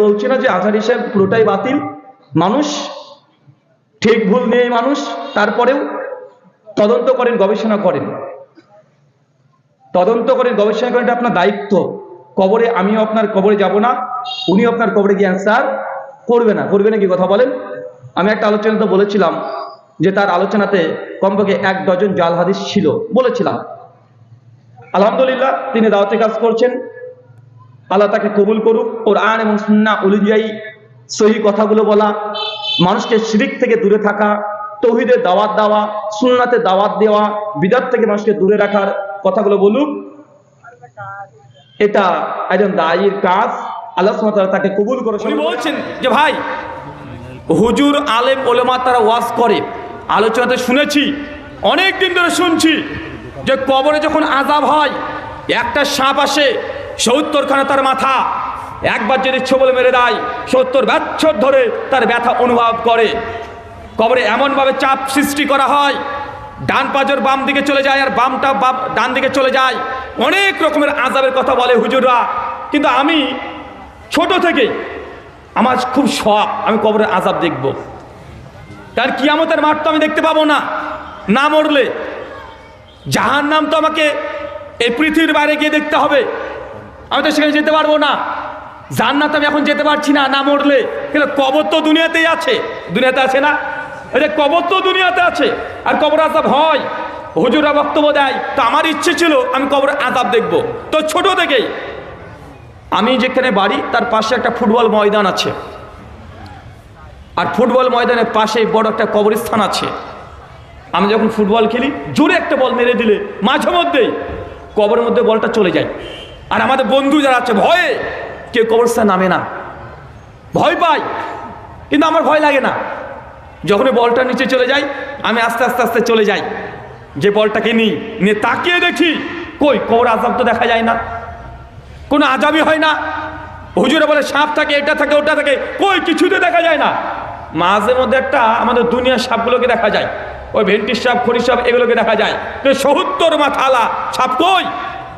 বলছি না যে আজহার হিসেব পুরোটাই বাতিল। মানুষ, ঠিক ভুল নিয়ে মানুষ, তারপরেও তদন্ত করেন, গবেষণা করেন। তদন্ত করেন, গবেষণা করেন, এটা আপনার দায়িত্ব। কবরে আমিও আপনার কবরে যাব না, উনিও আপনার কবরে গিয়ে অ্যান্সার করবে না। করবে না কি কথা বলেন? আমি একটা আলোচনাতে বলেছিলাম যে তার আলোচনাতে কমপক্ষে এক ডজন জাল হাদিস ছিল, বলেছিলাম। আলহামদুলিল্লাহ, তিনি দাওয়াতে কাজ করছেন। আল্লাহ তাকে কবুল করুক। ওর আন এবং সুন্না অনুযায়ী সহি কথাগুলো বলা মানুষকে শিরিক থেকে দূরে থাকা তৌহিদের দাওয়াত দেওয়া সুন্নাতে দাওয়াত দেওয়া বিদাত থেকে মানুষকে দূরে রাখার কথাগুলো বলুক। এটা একজন দায়ীর কাজ। আল্লাহ তাকে কবুল করে বলছেন যে ভাই হুজুর আলেম ওলেমা তারা ওয়াজ করে। আলোচনাতে শুনেছি অনেক দিন ধরে শুনছি যে কবরে যখন আজাব হয় একটা সাপ আসে সত্তরখানা তার মাথা। একবার যদি ইচ্ছে বলে মেরে দেয়, সত্তর বছর ধরে তার ব্যথা অনুভব করে। কবরে এমনভাবে চাপ সৃষ্টি করা হয়, ডান পাজর বাম দিকে চলে যায় আর বামটা বাম ডান দিকে চলে যায়। অনেক রকমের আজাবের কথা বলে হুজুররা। কিন্তু আমি ছোট থেকেই আমার খুব শখ, আমি কবরের আজাব দেখব। তার কিয়ামতের মাঠ তো আমি দেখতে পাবো না। না মরলে জাহান নাম তো আমাকে এই পৃথিবীর বাইরে গিয়ে দেখতে হবে। আমি তো সেখানে যেতে পারব না। জান্নাত আমি এখন যেতে পারছি না না মরলে। কিন্তু কবর তো দুনিয়াতেই আছে। দুনিয়াতে আছে না? এই যে কবর তো দুনিয়াতে আছে, আর কবর আজাব হয়। হুজুরা বক্তব্য দেয়, তো আমার ইচ্ছে ছিল আমি কবরের আজাব দেখব। তো ছোট থেকেই আমি যেখানে বাড়ি, তার পাশে একটা ফুটবল ময়দান আছে। আর ফুটবল ময়দানের পাশে বড় একটা কবরস্থান আছে। আমি যখন ফুটবল খেলি, জোরে একটা বল মেরে দিলে, মাঝে মধ্যেই কবরের মধ্যে বলটা চলে যায়। আর আমাদের বন্ধু যারা আছে, ভয়ে কেউ কবরস্থান নামে না। ভয় পাই কিন্তু আমার ভয় লাগে না। যখনই বলটা নিচে চলে যায় আমি আস্তে আস্তে আস্তে চলে যাই। যে বলটাকে নিই নিয়ে তাকিয়ে দেখি, কই, কবর আজাব তো দেখা যায় না। কোনো আজাবই হয় না। হুজুরে বলে, সাপ থাকে, এটা থাকে, ওটা থাকে, কই, কিছুতে দেখা যায় না। মাঝে মধ্যে একটা আমাদের দুনিয়ার সাপগুলোকে দেখা যায়। ওই ভেন্টির সাপ, খড়ির সাপ, এগুলোকে দেখা যায়। কিন্তু সত্তর মাথালা সাপ কই?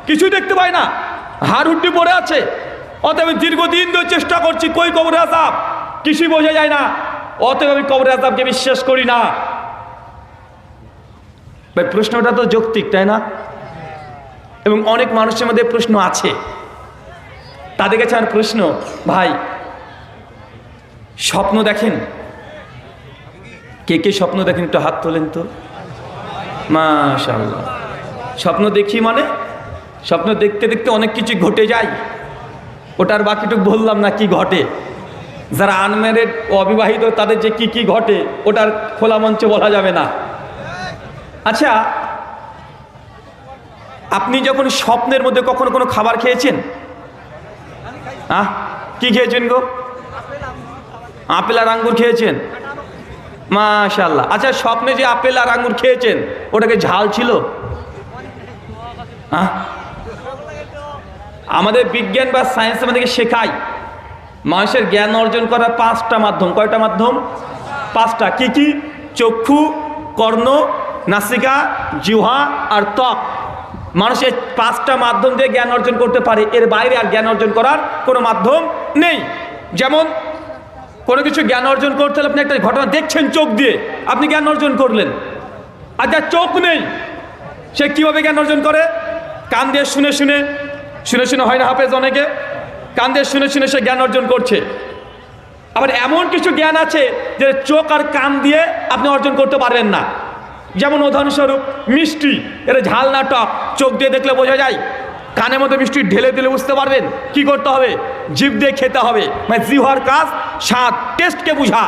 কিছুই দেখতে পায় না। হাড় হুড্ডি পড়ে আছে। অতএব দীর্ঘদিন ধরে চেষ্টা করছি, কই কবরে আসাব কিছুই বোঝা যায় না। অতএব আমি কবরে আসাবকে বিশ্বাস করি না। ভাই, প্রশ্নটা তো যৌক্তিক, তাই না? এবং অনেক মানুষের মধ্যে প্রশ্ন আছে। তাদের কাছে আমার প্রশ্ন, ভাই, স্বপ্ন দেখেন? কে কে স্বপ্ন দেখেন? একটু হাত তোলেন তো। মাশাল্লাহ স্বপ্ন দেখি মানে? স্বপ্ন দেখতে দেখতে অনেক কিছু ঘটে যায়। ওটার বাকিটুকু বললাম না কি ঘটে। যারা আনম্যারিড অবিবাহিত, তাদের যে কি কি ঘটে, ওটার খোলা মঞ্চে বলা যাবে না। আচ্ছা আপনি যখন স্বপ্নের মধ্যে কখনো কোনো খাবার খেয়েছেন? আহ, কি খেয়েছেন গো? আপেল আর আঙ্গুর খেয়েছেন? মাশাল্লাহ আচ্ছা স্বপ্নে যে আপেল আর আঙ্গুর খেয়েছেন, ওটাকে ঝাল ছিল? হ্যাঁ আমাদের বিজ্ঞান বা সায়েন্স আমাদেরকে শেখায়। মানুষের জ্ঞান অর্জন করার পাঁচটা মাধ্যম। কয়টা মাধ্যম? পাঁচটা। কি কি? চক্ষু, কর্ণ, নাসিকা, জিহ্বা আর ত্বক। মানুষের পাঁচটা মাধ্যম দিয়ে জ্ঞান অর্জন করতে পারে। এর বাইরে আর জ্ঞান অর্জন করার কোনো মাধ্যম নেই। যেমন, কোনো কিছু জ্ঞান অর্জন করতে হলে আপনি একটা ঘটনা দেখছেন চোখ দিয়ে। আপনি জ্ঞান অর্জন করলেন। আর যার চোখ নেই। সে কীভাবে জ্ঞান অর্জন করে? কান দিয়ে শুনে শুনে। শুনে শুনে হয় না হাফেজ অনেকে? কান দিয়ে শুনে শুনে সে জ্ঞান অর্জন করছে। আবার এমন কিছু জ্ঞান আছে যে চোখ আর কান দিয়ে আপনি অর্জন করতে পারবেন না। যেমন উদাহরণস্বরূপ মিষ্টি, এটা ঝাল না টক, চোখ দিয়ে দেখলে বোঝা যায়, কানের মধ্যে মিষ্টি ঢেলে দিলে বুঝতে পারবেন কি করতে হবে? জিভ দিয়ে খেতে হবে। মানে জিহার কাজ স্বাদ, টেস্টকে বুঝা।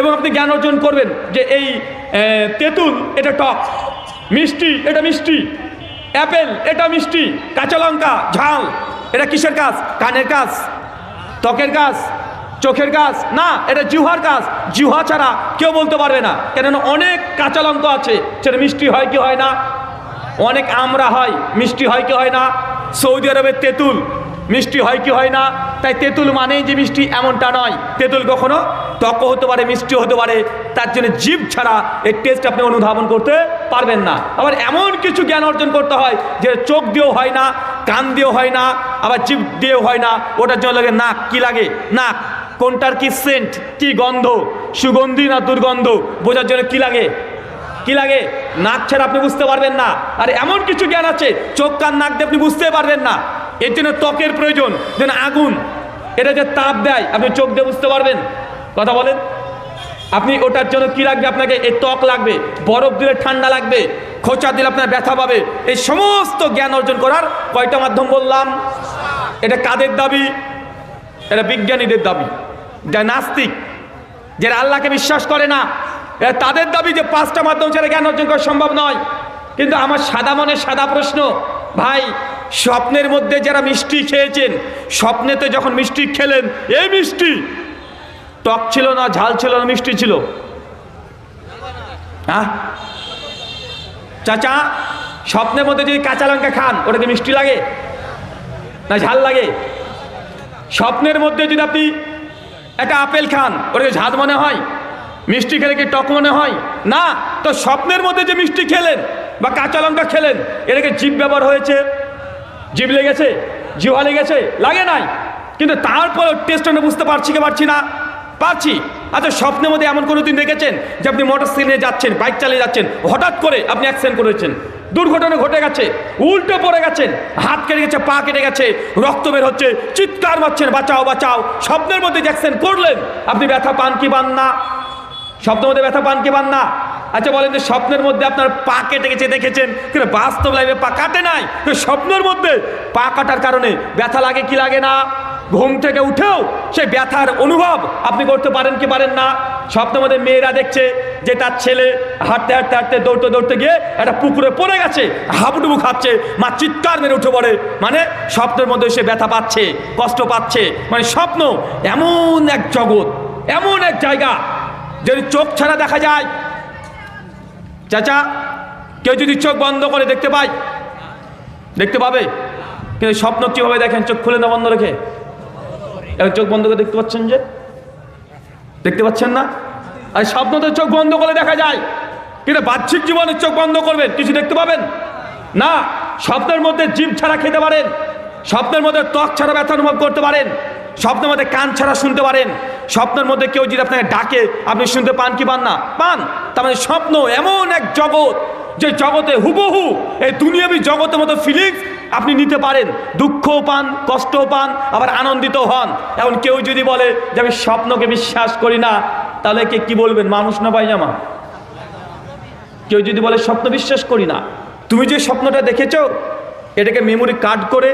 এবং আপনি জ্ঞান অর্জন করবেন যে এই তেঁতুল, এটা টক, মিষ্টি, এটা মিষ্টি। অ্যাপেল, এটা মিষ্টি, কাঁচা লঙ্কা, ঝাল। এটা কিসের কাজ? কানের কাজ। ত্বকের কাজ, চোখের কাজ। না, এটা জিহার কাজ। জিহা ছাড়া কেউ বলতে পারবে না। কেননা অনেক কাঁচা লঙ্কা আছে, সেটা মিষ্টি হয় কি হয় না? অনেক আমরা হয়, মিষ্টি হয় কি হয় না? সৌদি আরবের তেঁতুল, মিষ্টি হয় কি হয় না? তাই তেঁতুল মানেই যে মিষ্টি, এমনটা নয়। তেঁতুল কখনো টকও হতে পারে মিষ্টি হতে পারে, তার জন্য জীব ছাড়া এই টেস্ট আপনি অনুধাবন করতে পারবেন না। আবার এমন কিছু জ্ঞান অর্জন করতে হয় যে চোখ দিয়েও হয় না, কান দিয়েও হয় না, আবার জিভ দিয়েও হয় না, ওটার জন্য লাগে নাক, কি লাগে? নাক। কোনটার কি সেন্ট কি গন্ধ, সুগন্ধি না দুর্গন্ধ? বোঝার জন্য কি লাগে? কি লাগে? নাক ছাড়া আপনি বুঝতে পারবেন না। আর এমন কিছু জ্ঞান আছে, চোখ, কান, নাক দিয়ে আপনি বুঝতে পারবেন না। এর জন্য ত্বকের প্রয়োজন, যেন আগুন, এটা যে তাপ দেয়, আপনি চোখ দিয়ে বুঝতে পারবেন। কথা বলেন। আপনি ওটার জন্য কি লাগবে? আপনাকে এই ত্বক লাগবে, বরফ দিলে ঠান্ডা লাগবে, খোঁচা দিলে আপনার ব্যথা পাবে। এই সমস্ত জ্ঞান অর্জন করার কয়টা মাধ্যম বললাম? এটা কাদের দাবি? এটা বিজ্ঞানীদের দাবি। যা নাস্তিক, যারা আল্লাহকে বিশ্বাস করে না তাদের দাবি যে পাঁচটা মাধ্যম ছাড়া জ্ঞান অর্জন করা সম্ভব নয়। কিন্তু আমার সাদা মনে সাদা প্রশ্ন, ভাই, স্বপ্নের মধ্যে যারা মিষ্টি খেয়েছেন, স্বপ্নেতে যখন মিষ্টি খেলেন, এই মিষ্টি টক ছিল না, ঝাল ছিল না, মিষ্টি ছিল। চাচা, স্বপ্নের মধ্যে যদি কাঁচা লঙ্কা খান ওটাকে মিষ্টি লাগে? না ঝাল লাগে? স্বপ্নের মধ্যে যদি আপনি একটা আপেল খান ওটাকে ঝাঁদ মনে হয়? মিষ্টি খেলে কি টক মনে হয়? না, তো স্বপ্নের মধ্যে যে মিষ্টি খেলেন বা কাঁচা লঙ্কা খেলেন, এটাকে জীব ব্যবহার হয়েছে? জীব লেগেছে? জিহা লেগেছে? লাগে নাই? কিন্তু তারপরেও টেস্ট আমরা বুঝতে পারছি কি পারছি না। পারছি? আচ্ছা স্বপ্নের মধ্যে এমন কোনো দিন দেখেছেন যে আপনি মোটর সাইকেলে যাচ্ছেন, বাইক চালিয়ে যাচ্ছেন, হঠাৎ করে আপনি অ্যাক্সিডেন্ট করেছেন দুর্ঘটনা ঘটে গেছে, উল্টে পড়ে গেছেন, হাত কেটে গেছে, পা কেটে গেছে, রক্ত বের হচ্ছে, চিৎকার মারছেন, বাঁচাও বাঁচাও, স্বপ্নের মধ্যে অ্যাক্সিডেন্ট করলেন, আপনি ব্যথা পান কি পান না? স্বপ্নের মধ্যে ব্যথা পান কি পান না? আচ্ছা বলেন যে স্বপ্নের মধ্যে আপনার পা কেটে গেছে, দেখেছেন? কিন্তু বাস্তব লাইফে পা কাটে নাই। স্বপ্নের মধ্যে পা কাটার কারণে ব্যথা লাগে কি লাগে না? ঘুম থেকে উঠেও সেই ব্যথার অনুভব আপনি করতে পারেন কি পারেন না? স্বপ্নের মধ্যে মেয়েরা দেখছে যে তার ছেলে হাঁটতে হাঁটতে হাঁটতে দৌড়তে দৌড়তে গিয়ে একটা পুকুরে পড়ে গেছে, হাবুডুবু খাচ্ছে, মা চিৎকার মেরে উঠে পড়ে। মানে স্বপ্নের মধ্যে সে ব্যথা পাচ্ছে, কষ্ট পাচ্ছে। মানে স্বপ্ন এমন এক জগৎ, এমন এক জায়গা, যদি চোখ ছাড়া দেখা যায়। চাচা, কেউ যদি চোখ বন্ধ করে দেখতে পায়, দেখতে পাবে? কিন্তু স্বপ্ন কীভাবে দেখেন? চোখ খুলে না বন্ধ রেখে? এখন চোখ বন্ধ করে দেখতে পাচ্ছেন যে? দেখতে পাচ্ছেন না? আর স্বপ্ন তো চোখ বন্ধ করে দেখা যায়। কিন্তু বাহ্যিক জীবনের চোখ বন্ধ করবেন, কিছু দেখতে পাবেন? না, স্বপ্নের মধ্যে জীব ছাড়া খেতে পারেন। স্বপ্নের মধ্যে ত্বক ছাড়া ব্যথা অনুভব করতে পারেন। স্বপ্নের মধ্যে কান ছাড়া শুনতে পারেন। স্বপ্নের মধ্যে কেউ যদি আপনাকে ডাকে, আপনি শুনতে পান কি পান না? পান। তার মানে স্বপ্ন এমন এক জগৎ, যে জগতে হুবহু এই দুনিয়াবি জগতের মতো ফিলিংস আপনি নিতে পারেন। দুঃখও পান, কষ্টও পান, আবার আনন্দিত হন। এখন কেউ যদি বলে যে আমি স্বপ্নকে বিশ্বাস করি না, তাহলে কে কি বলবেন? মানুষ না পায়জামা? কেউ যদি বলে স্বপ্ন বিশ্বাস করি না, তুমি যে স্বপ্নটা দেখেছ, এটাকে মেমোরি কার্ড করে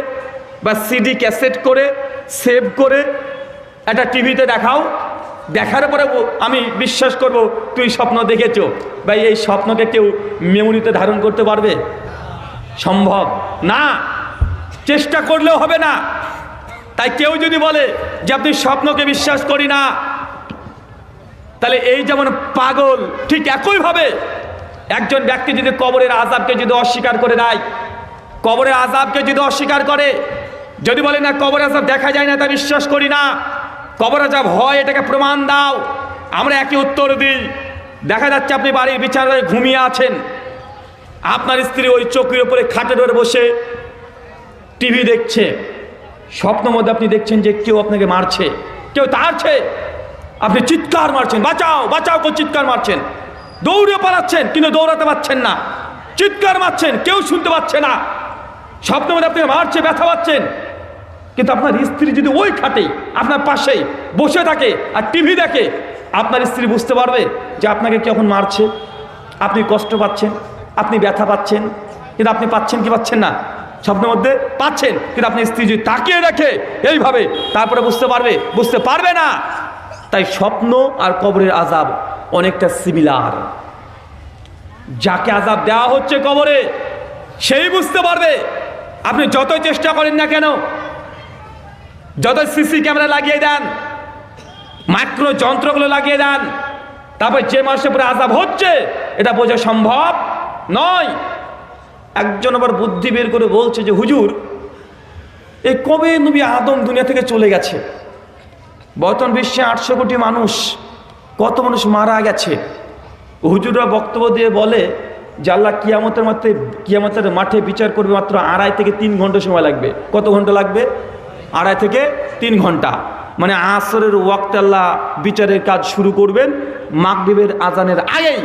বা সিডি ক্যাসেট করে সেভ করে একটা টিভিতে দেখাও। দেখার পরে আমি বিশ্বাস করব, তুই স্বপ্ন দেখেছ। ভাই, এই স্বপ্নকে কেউ মেমোরিতে ধারণ করতে পারবে? সম্ভব। না, চেষ্টা করলেও হবে না। তাই কেউ যদি বলে যে আপনি স্বপ্নকে বিশ্বাস করি না, তাহলে এই যেমন পাগল, ঠিক একইভাবে একজন ব্যক্তি যদি কবরের আজাবকে যদি অস্বীকার করে দেয় কবরের আজাবকে যদি অস্বীকার করে, যদি বলে না কবর আজাব দেখা যায় না, তা বিশ্বাস করি না, কবর আজাব হয়, এটাকে প্রমাণ দাও। আমরা একই উত্তর দিই। দেখা যাচ্ছে আপনি বাড়ির বিছানায় ঘুমিয়ে আছেন। আপনার স্ত্রী ওই চৌকির উপরে খাটের উপরে বসে টিভি দেখছে। স্বপ্ন মধ্যে আপনি দেখছেন যে কেউ আপনাকে মারছে। কেউ তাড়ছে। আপনি চিৎকার মারছেন, বাঁচাও বাঁচাও করে চিৎকার মারছেন। দৌড়ে পালাচ্ছেন, কিন্তু দৌড়াতে পারছেন না। চিৎকার মারছেন, কেউ শুনতে পাচ্ছে না। স্বপ্ন মধ্যে আপনি মারছে, ব্যথা পাচ্ছেন। কিন্তু আপনার স্ত্রী যদি ওই খাটে, আপনার পাশেই বসে থাকে আর টিভি দেখে, আপনার স্ত্রী বুঝতে পারবে যে আপনাকে কখন মারছে। আপনি কষ্ট পাচ্ছেন। আপনি ব্যথা পাচ্ছেন, কিন্তু আপনি পাচ্ছেন কি পাচ্ছেন না? স্বপ্নের মধ্যে পাচ্ছেন, কিন্তু আপনি স্ত্রী যদি তাকিয়ে দেখে, এইভাবে, তারপরে বুঝতে পারবে বুঝতে পারবে না। তাই স্বপ্ন আর কবরের আজাব অনেকটা সিমিলার যাকে আজাব দেওয়া হচ্ছে কবরে, সেই বুঝতে পারবে। আপনি যতই চেষ্টা করেন না কেন যত সিসি ক্যামেরা লাগিয়ে দেন মাইক্রো যন্ত্রগুলো লাগিয়ে দেন, তারপর যে মাসে পরে আজাব হচ্ছে, এটা বোঝা সম্ভব নয়। একজন আবার বুদ্ধি বের করে বলছে যে, হুজুর এই কবে নবী আদম দুনিয়া থেকে চলে গেছে? বর্তমান বিশ্বে আটশো কোটি মানুষ, কত মানুষ মারা গেছে? হুজুররা বক্তব্য দিয়ে বলে যে, আল্লাহ কিয়ামতের মাঠে কিয়ামতের মাঠে বিচার করবে মাত্র আড়াই থেকে তিন ঘণ্টা সময় লাগবে। কত ঘণ্টা লাগবে? আড়াই থেকে তিন ঘণ্টা। মানে আসরের ওয়াক্তে আল্লাহ বিচারের কাজ শুরু করবেন, মাগরিবের আজানের আগেই।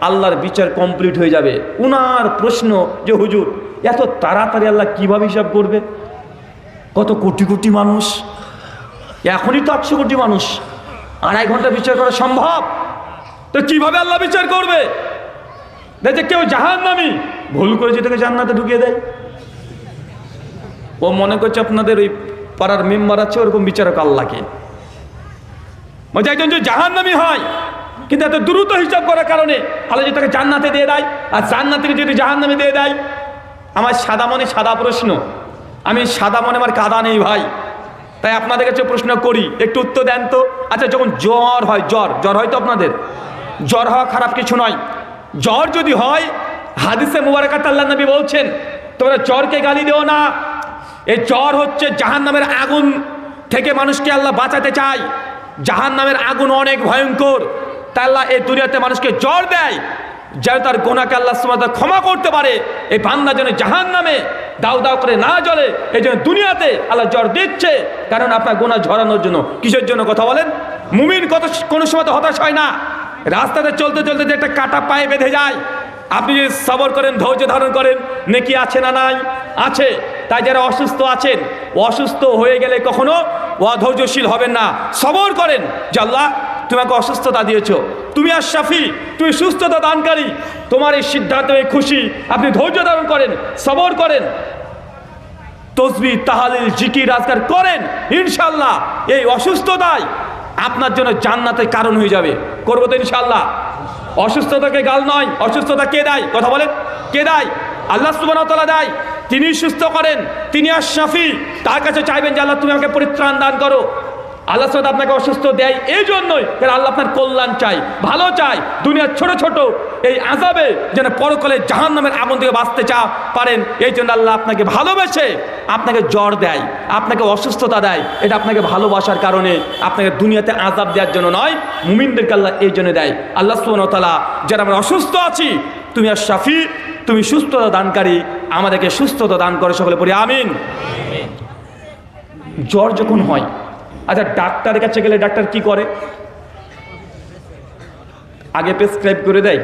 আল্লাহর বিচার কমপ্লিট হয়ে যাবে। উনার প্রশ্ন যে, হুজুর, এত তাড়াতাড়ি আল্লাহ কীভাবে হিসাব করবে? কত কোটি কোটি মানুষ? এখনই তো আটশো কোটি মানুষ। আড়াই ঘণ্টা বিচার করা সম্ভব? তো কীভাবে আল্লাহ বিচার করবে? দেখছে কেউ জাহান নামি ভুল করে যেটাকে জান্নাতে ঢুকিয়ে দেয়। ও মনে করছে আপনাদের ওই পাড়ার মেম্বার আছে, ওরকম বিচারক আল্লাহকে। একজন যদি জাহান নামি হয় কিন্তু এত দ্রুত হিসাব করার কারণে আল্লাহ যদি তাকে জান্নাতে দিয়ে দেয়, আর জান্নাতিকে যদি জাহান নামে দিয়ে দেয়, আমার সাদা মনে সাদা প্রশ্ন। আমি সাদা মনে আমার কাদা নেই ভাই। তাই আপনাদের কাছে প্রশ্ন করি, একটু উত্তর দেন তো। আচ্ছা যখন জ্বর হয়, জ্বর জ্বর হয় তো আপনাদের? জ্বর হওয়া খারাপ কিছু নয়। জ্বর যদি হয়, হাদিসে মুবারকাত আল্লাহ নবী বলছেন, তোমরা জ্বরকে গালি দিও না। এই জ্বর হচ্ছে জাহান নামের আগুন থেকে মানুষকে আল্লাহ বাঁচাতে চায়। জাহান নামের আগুন অনেক ভয়ঙ্কর। তা আল্লাহ এই দুনিয়াতে মানুষকে জ্বর দেয়, যেন তার গোনাকে আল্লাহ সুমাতা ক্ষমা করতে পারে। এই বান্দা যেন জাহান নামে দাও দাও করে না জ্বলে, এই জন্য দুনিয়াতে আল্লাহ জ্বর দিচ্ছে। কারণ আপনার গোনা ঝরানোর জন্য কিসের জন্য কথা বলেন? মুমিন কত কোনো সময় তো হতাশ হয় না। রাস্তাতে চলতে চলতে যে একটা কাটা পায়ে বেঁধে যায়। আপনি যদি সবর করেন, ধৈর্য ধারণ করেন, নেকি আছে না নাই? আছে। তাই যারা অসুস্থ আছেন, অসুস্থ হয়ে গেলে কখনো অধৈর্যশীল হবেন না। সবর করেন যে আল্লাহ তোমাকে অসুস্থতা দিয়েছ। তুমি আর শাফি, তুমি সুস্থতা দানকারী। তোমার এই সিদ্ধান্তে খুশি। আপনি ধৈর্য ধারণ করেন, সবর করেন। তসবি, তাহালিল, জিকির, আজকার করেন ইনশাল্লাহ এই অসুস্থতায় আপনার জন্য জান্নাতের কারণ হয়ে যাবে। করব তো ইনশাল্লাহ অসুস্থতাকে গাল নয়, অসুস্থতা কে দেয়? কথা বলেন। কে দেয়? আল্লাহ সুবাহতলা দেয়। তিনি সুস্থ করেন, তিনি আর শাফি। তার কাছে চাইবেন যে আল্লাহ তুমি আমাকে পরিত্রাণ দান করো। আল্লাহ সাদ আপনাকে অসুস্থ দেয় এই জন্যই কারণ আল্লাহ আপনার কল্যাণ চাই ভালো চাই দুনিয়ার ছোট ছোট এই আজাবে যেন পরকালে জাহান নামের আগুন থেকে বাঁচতে চা পারেন এই জন্য আল্লাহ আপনাকে ভালোবেসে আপনাকে জ্বর দেয় আপনাকে অসুস্থতা দেয়। এটা আপনাকে ভালোবাসার কারণে আপনাকে দুনিয়াতে আজাব দেওয়ার জন্য নয় মুমিনদেরকে আল্লাহ এই জন্য দেয়। আল্লাহ সুবনতালা যারা আমরা অসুস্থ আছি তুমি আর শাফি তুমি সুস্থতা দানকারী আমাদেরকে সুস্থতা দান করে সকলে পড়ি আমিন। জ্বর যখন হয় আচ্ছা ডাক্তারের কাছে গেলে ডাক্তার কি করে? আগে প্রেসক্রাইব করে দেয়।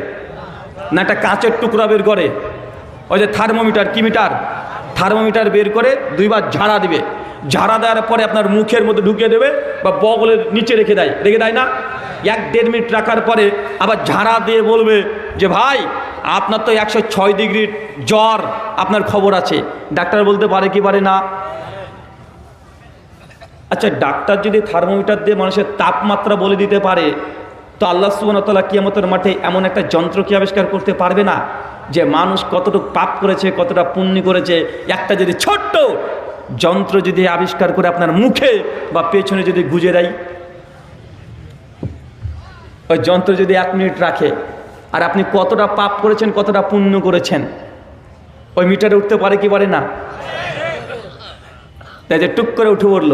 না, একটা কাঁচের টুকরা বের করে। ওই যে থার্মোমিটার কি মিটার থার্মোমিটার বের করে দুইবার ঝাড়া দিবে। ঝাড়া দেওয়ার পরে আপনার মুখের মধ্যে ঢুকিয়ে দেবে বা বগলের নিচে রেখে দেয়। রেখে দেয় না? এক দেড় মিনিট রাখার পরে আবার ঝাড়া দিয়ে বলবে যে, ভাই, আপনার তো একশো ছয় ডিগ্রির জ্বর, আপনার খবর আছে। ডাক্তার বলতে পারে কি পারে না? আচ্ছা ডাক্তার যদি থার্মোমিটার দিয়ে মানুষের তাপমাত্রা বলে দিতে পারে, তো আল্লাহ সুবনতলা কিয়ামতের মাঠে এমন একটা যন্ত্র কি আবিষ্কার করতে পারবে না? যে মানুষ কতটুকু পাপ করেছে, কতটা পুণ্য করেছে, একটা যদি ছোট্ট যন্ত্র যদি আবিষ্কার করে আপনার মুখে বা পেছনে যদি গুজে দেয়, ওই যন্ত্র যদি এক মিনিট রাখে, আর আপনি কতটা পাপ করেছেন, কতটা পুণ্য করেছেন, ওই মিটারে উঠতে পারে কি পারে না? যে টুক করে উঠে পড়ল।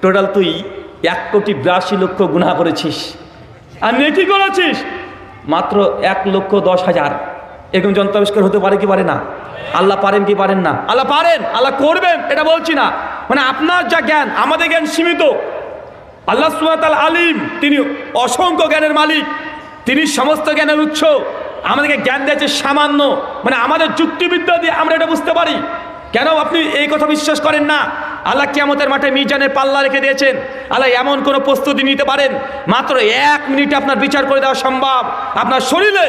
টোটাল তুই এক কোটি বিরাশি লক্ষ গুণা করেছিস। আর নেকি করেছিস? মাত্র এক লক্ষ দশ হাজার। এরকম যন্ত্র আবিষ্কার হতে পারে কি পারে না? আল্লাহ পারেন কি পারেন না? আল্লাহ পারেন, আল্লাহ করবেন, এটা বলছি না। মানে আপনার যা জ্ঞান, আমাদের জ্ঞান সীমিত। আল্লাহ সুমাতাল আলিম, তিনি অসংখ্য জ্ঞানের মালিক। তিনি সমস্ত জ্ঞানের উৎস। আমাদেরকে জ্ঞান দিয়েছে সামান্য। মানে আমাদের যুক্তিবিদ্যা দিয়ে আমরা এটা বুঝতে পারি। কেন আপনি এই কথা বিশ্বাস করেন না? আল্লাহ কিয়ামতের মাঠে মিজানের পাল্লা রেখে দিয়েছেন। আল্লাহ এমন কোনো প্রস্তুতি নিতে পারেন। মাত্র এক মিনিটে আপনার বিচার করে দেওয়া সম্ভব। আপনার শরীরে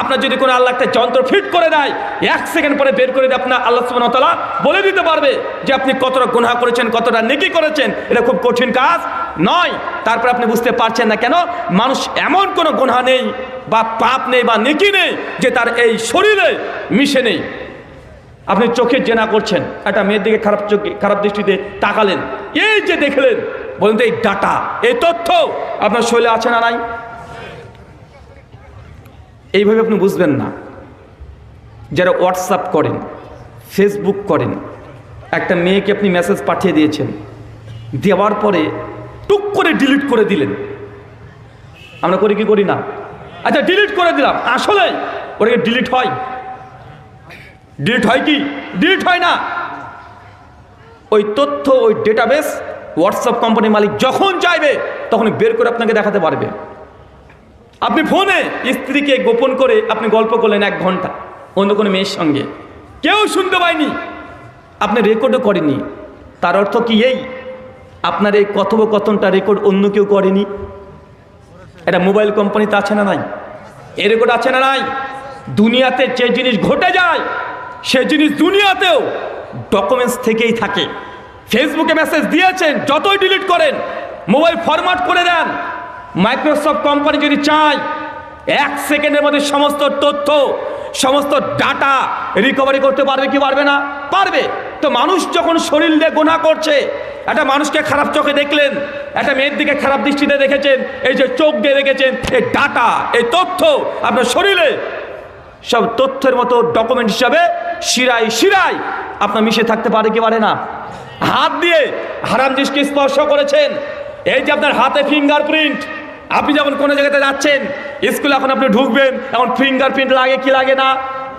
আপনার যদি কোনো আল্লাহ একটা যন্ত্র ফিট করে দেয়, এক সেকেন্ড পরে বের করে দিয়ে আপনার আল্লাহ সুবাহতালা বলে দিতে পারবে যে আপনি কতটা গুনাহ করেছেন, কতটা নেকি করেছেন। এটা খুব কঠিন কাজ নয়। তারপর আপনি বুঝতে পারছেন না কেন, মানুষ এমন কোনো গুনাহ নেই বা পাপ নেই বা নেকি নেই যে তার এই শরীরে মিশে নেই। আপনি চোখে জেনা করছেন, একটা মেয়ের দিকে খারাপ চোখে, খারাপ দৃষ্টিতে তাকালেন, এই যে দেখলেন, বলুন এই ডাটা, এই তথ্য আপনার শরীরে আছে না নাই? এইভাবে আপনি বুঝবেন না। যারা হোয়াটসঅ্যাপ করেন ফেসবুক করেন, একটা মেয়েকে আপনি মেসেজ পাঠিয়ে দিয়েছেন, দেওয়ার পরে টুক করে ডিলিট করে দিলেন। আমরা করি কি করি না? আচ্ছা ডিলিট করে দিলাম আসলে ওটাকে ডিলিট হয়। ডিলিট হয় কি? ডিলিট হয় না। ওই তথ্য, ওই ডেটাবেস হোয়াটসঅ্যাপ কোম্পানির মালিক যখন চাইবে, তখন বের করে আপনাকে দেখাতে পারবে। আপনি ফোনে স্ত্রীকে গোপন করে আপনি গল্প করলেন এক ঘণ্টা, অন্য কোনো মেয়ের সঙ্গে। কেউ শুনতে পায়নি। আপনি রেকর্ডও করেনি তার অর্থ কি এই? আপনার এই কথোপকথনটা রেকর্ড অন্য কেউ করেনি? এটা মোবাইল কোম্পানিতে আছে না নাই? এ রেকর্ড আছে না নাই? দুনিয়াতে যে জিনিস ঘটে যায় সে জিনিস দুনিয়াতেও ডকুমেন্টস থেকেই থাকে। ফেসবুকে মেসেজ দিয়েছেন, যতই ডিলিট করেন মোবাইল ফরম্যাট করে দেন। মাইক্রোসফট কোম্পানি যদি চায়, এক সেকেন্ডের মধ্যে সমস্ত তথ্য, সমস্ত ডাটা রিকভারি করতে পারবে কি পারবে না? পারবে। তো মানুষ যখন শরীর দিয়ে গোনা করছে, একটা মানুষকে খারাপ চোখে দেখলেন, একটা মেয়ের দিকে খারাপ দৃষ্টিতে দেখেছেন, এই যে চোখ দিয়ে দেখেছেন, এই ডাটা এই তথ্য আপনার শরীরে সব তথ্যের মতো ডকুমেন্ট হিসাবে শিরায় শিরায় আপনার মিশে থাকতে পারে কি পারে না। হাত দিয়ে হারাম জিনিসকে স্পর্শ করেছেন। এই যে আপনার হাতে ফিঙ্গারপ্রিন্ট আপনি যখন কোনো জায়গাতে যাচ্ছেন, স্কুলে এখন আপনি ঢুকবেন এখন ফিঙ্গারপ্রিন্ট লাগে কি লাগে না?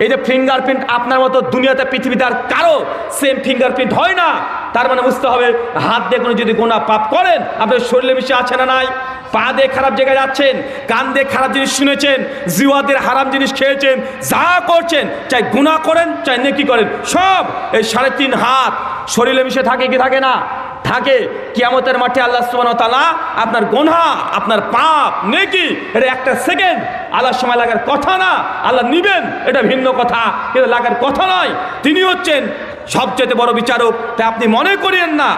এই যে ফিঙ্গারপ্রিন্ট আপনার মতো দুনিয়াতে, পৃথিবীতে আর কারও সেম ফিঙ্গারপ্রিন্ট হয় না। তার মানে বুঝতে হবে, হাত দিয়ে কোনো যদি গোনা পাপ করেন, আপনার শরীরে মিশে আছে না নাই? পা দিয়ে খারাপ জায়গায় যাচ্ছেন, কান দিয়ে খারাপ জিনিস শুনেছেন জিওয়াদের হারাম জিনিস খেয়েছেন, যা করছেন, চাই গুণা করেন, চাই নেকি করেন, সব এই সাড়ে তিন হাত শরীরে মিশে থাকে কি থাকে না? থাকে। কিয়ামতের মাঠে আল্লাহ তাআলা আপনার গোনা আপনার পাপ, নেকি, এটা একটা সেকেন্ড। আল্লাহর সময় লাগার কথা না, আল্লাহ নিবেন, এটা ভিন্ন কথা এটা লাগার কথা নয়। তিনি হচ্ছেন সবচেয়ে বড় বিচারক। তাই আপনি মনে করিয়েন না,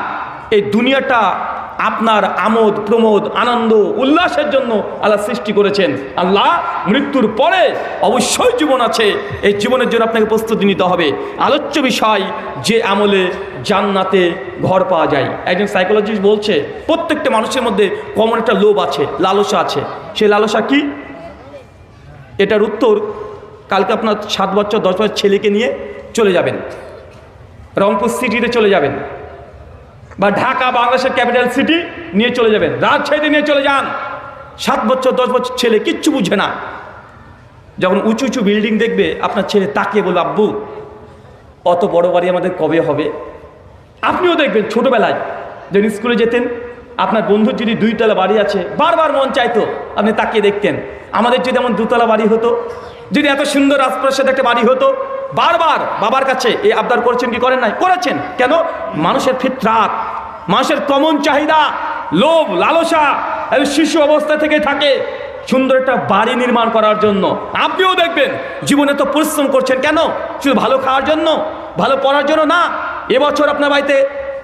এই দুনিয়াটা আপনার আমোদ, প্রমোদ, আনন্দ, উল্লাসের জন্য আল্লাহ সৃষ্টি করেছেন। আল্লাহ মৃত্যুর পরে অবশ্যই জীবন আছে। এই জীবনের জন্য আপনাকে প্রস্তুতি নিতে হবে। আলোচ্য বিষয়, যে আমলে জান্নাতে ঘর পাওয়া যায়। একজন সাইকোলজিস্ট বলছে, প্রত্যেকটা মানুষের মধ্যে কমন একটা লোভ আছে, লালসা আছে। সেই লালসা কি? এটার উত্তর, কালকে আপনার সাত বছর, দশ বছর ছেলেকে নিয়ে চলে যাবেন। রংপুর সিটিতে চলে যাবেন। বা ঢাকা, বাংলাদেশের ক্যাপিটাল সিটি নিয়ে চলে যাবেন। রাজশাহীতে নিয়ে চলে যান। সাত বছর, দশ বছর ছেলে কিচ্ছু বুঝে না। যখন উঁচু উঁচু বিল্ডিং দেখবে, আপনার ছেলে তাকিয়ে বলবে, আব্বু, অত বড় বাড়ি আমাদের কবে হবে? আপনিও দেখবেন ছোটোবেলায় যখন স্কুলে যেতেন, আপনার বন্ধুর যদি দুইতলা বাড়ি আছে, বারবার মন চাইতো আপনি তাকিয়ে দেখতেন। আমাদের যদি এমন দুতলা বাড়ি হতো, যদি এত সুন্দর রাজপ্রাসাদ একটা বাড়ি হতো বারবার বাবার কাছে এই আবদার করেছেন, কি করেন নাই? করেছেন। কেন? মানুষের ফিতরাত, মানুষের কমন চাহিদা, লোভ, লালসা শিশু অবস্থা থেকে থাকে সুন্দর একটা বাড়ি নির্মাণ করার জন্য। আপনিও দেখবেন, জীবনে তো পরিশ্রম করছেন কেন? শুধু ভালো খাওয়ার জন্য, ভালো পড়ার জন্য না, এবছর আপনার বাড়িতে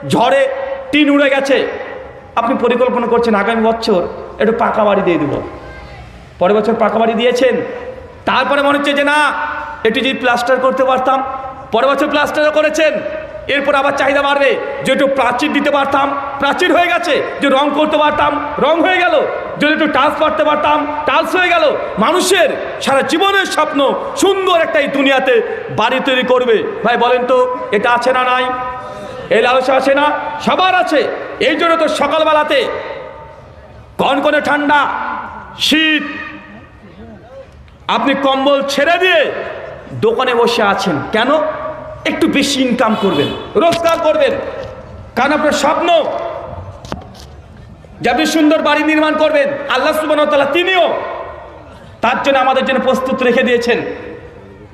ঝড়ে টিন উড়ে গেছে। আপনি পরিকল্পনা করছেন, আগামী বছর একটু পাকা বাড়ি দিয়ে দেবো। পরের বছর পাকা বাড়ি দিয়েছেন, তারপরে মনে হচ্ছে যে না একটু যদি প্লাস্টার করতে পারতাম, পরের বছর প্লাস্টারও করেছেন, এরপর আবার চাহিদা বাড়বে, যে একটু প্রাচীর দিতে পারতাম, প্রাচীর হয়ে গেছে, যে রং করতে পারতাম, রং হয়ে গেল যদি একটু টাচ পারতে পারতাম টাচ হয়ে গেল, মানুষের সারা জীবনের স্বপ্ন সুন্দর একটা এই দুনিয়াতে বাড়ি তৈরি করবে। ভাই, বলেন তো, এটা আছে না নাই? এই লালসা আছে না? সবার আছে। এই জন্য তো সকালবেলাতে কনকনে ঠান্ডা, শীত, আপনি কম্বল ছেড়ে দিয়ে দোকানে বসে আছেন। কেন? একটু বেশি ইনকাম করবেন। রোজগার করবেন। কারণ আপনার স্বপ্ন যে আপনি সুন্দর বাড়ি নির্মাণ করবেন, আল্লাহ সুবান তিনিও। তার জন্য আমাদের জন্য প্রস্তুত রেখে দিয়েছেন।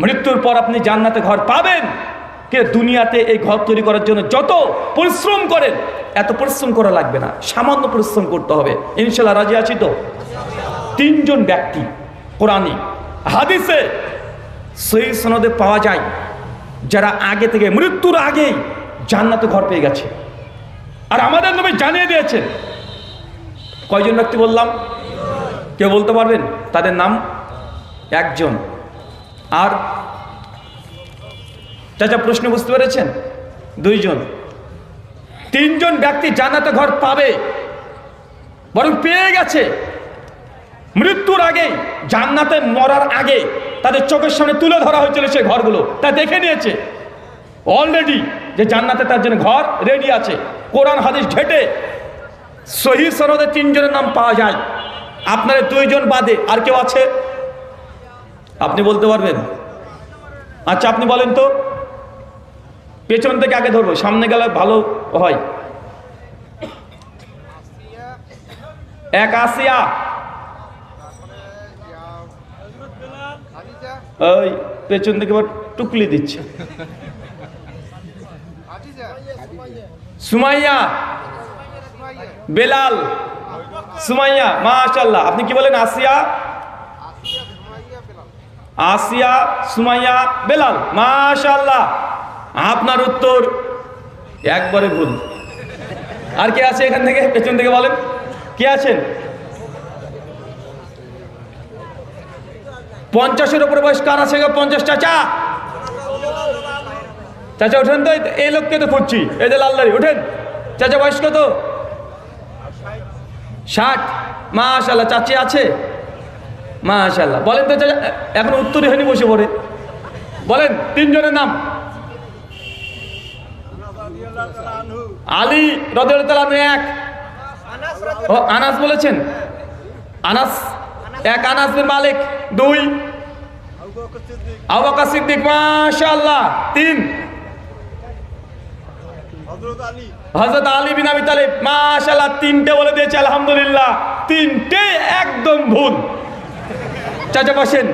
মৃত্যুর পর আপনি জান্নাতে ঘর পাবেন। কে দুনিয়াতে এই ঘর তৈরি করার জন্য যত পরিশ্রম করেন, এত পরিশ্রম করা লাগবে না। সামান্য পরিশ্রম করতে হবে। ইনশাল্লাহ রাজি আছি তো? তিনজন ব্যক্তি, কোরআনী, হাদিসে সেই সনদে পাওয়া যায় যারা আগে থেকে মৃত্যুর আগেই জান্নাতে ঘর পেয়ে গেছে। আর আমাদের নবী জানিয়ে দিয়েছেন। কয়জন ব্যক্তি বললাম? কেউ বলতে পারবেন? তাদের নাম? একজন। আর চাচা প্রশ্ন বুঝতে পেরেছেন? দুইজন। তিনজন ব্যক্তি জান্নাতে ঘর পাবে। বরং পেয়ে গেছে। মৃত্যুর আগে, জান্নাতে মরার আগে। তাদের চোখের সামনে তুলে ধরা হয়েছিল সেই ঘরগুলো। তা দেখে নিয়েছে। অলরেডি যে জান্নাতে তার জন্য ঘর রেডি আছে। কোরআন, হাদিস ঘেটে সহি সনদে তিনজনের নাম পাওয়া যায়। আপনার দুইজন বাদে আর কেউ আছে? আপনি বলতে পারবেন? আচ্ছা আপনি বলেন তো। পেছন থেকে আগে ধরবো, সামনে গেলে ভালো হয়। এক আসিয়া ওই পেছন থেকে এবার টুকলি দিচ্ছে। সুমাইয়া, বেলাল, সুমাইয়া মাশাল্লাহ আপনি কি বলেন আসিয়া? আসিয়া, সুমাইয়া, বেলাল মাশাল্লাহ আপনার উত্তর একবারে ভুল। আর কে আছে এখান থেকে? পেছন থেকে বলেন। কে আছেন? পঞ্চাশের উপরে বয়স কার আছে গো? পঞ্চাশ চাচা। চাচা ওঠেন তো, এই- লোককে তো খুঁজছি। এই যে লাল্লারি ওঠেন চাচা, বয়স কত? ষাট। মাশাল্লাহ, চাচি আছে? মাশাল্লাহ। বলেন তো, চাচা, এখন উত্তরই হয়নি বসে পড়ে। বলেন, তিনজনের নাম? আলী রদের এক। আনাস বলেছেন? আনাস এক আনাসের বিন মালিক দুই। আবাকা সিদ্দিক মাশাআল্লাহ তিন। হজরত আলী বিন আবি তালিব মাশাআল্লাহ তিনটে বলে দিয়েছে আলহামদুলিল্লাহ। তিনটে একদম ভুল। চাচা বসেন।